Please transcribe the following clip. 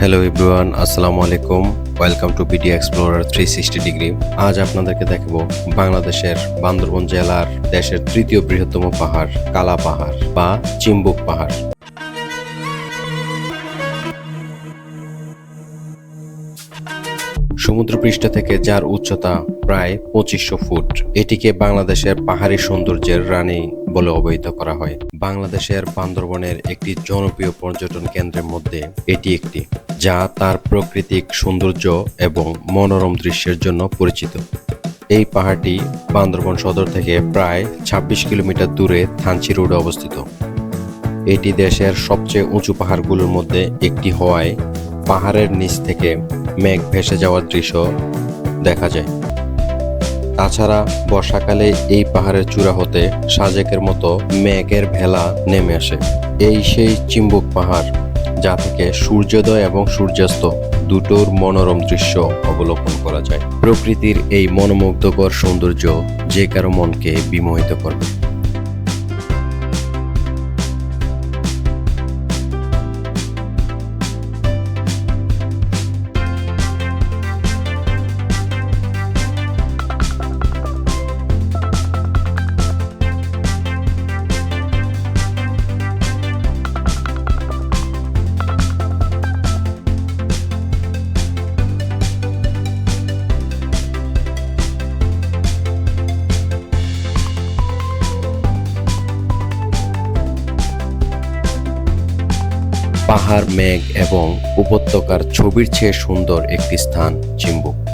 Hello everyone আসসালামু আলাইকুম welcome to BD explorer three sixty degree আজ আপনাদেরকে দেখাবো বাংলাদেশের বান্দরবন জেলার দেশের তৃতীয় বৃহত্তম পাহাড়, কালা পাহাড় বা চিম্বুক পাহাড়। সমুদ্রপৃষ্ঠ থেকে যার উচ্চতা প্রায় পঁচিশশো ফুট, এটিকে বাংলাদেশের পাহাড়ি সৌন্দর্যের রানী বলে অবহিত করা হয়। বাংলাদেশের বান্দরবনের একটি জনপ্রিয় পর্যটন কেন্দ্রের মধ্যে এটি একটি। যা তার প্রাকৃতিক সৌন্দর্য এবং মনোরম দৃশ্যের জন্য পরিচিত। এই পাহাড়টি বান্দরবন সদর থেকে প্রায় ২৬ কিলোমিটার দূরে থানচি রোডে অবস্থিত। এটি দেশের সবচেয়ে উঁচু পাহাড়গুলোর মধ্যে একটি হওয়ায় পাহাড়ের নিচ থেকে মেঘ ভেসে যাওয়ার দৃশ্য দেখা যায়। তাছাড়া বর্ষাকালে এই পাহাড়ের চূড়া হতে সাজেকের মতো মেঘের ভেলা নেমে আসে। এই সেই চিম্বুক পাহাড় যা থেকে সূর্যোদয় এবং সূর্যাস্ত দুটোর মনোরম দৃশ্য অবলোকন করা যায়। প্রকৃতির এই মনোমুগ্ধকর সৌন্দর্য যে কারও মনকে বিমোহিত করবে। পাহাড় মেঘ এবং উপত্যকার ছবির চেয়ে সুন্দর একটি স্থান চিম্বুক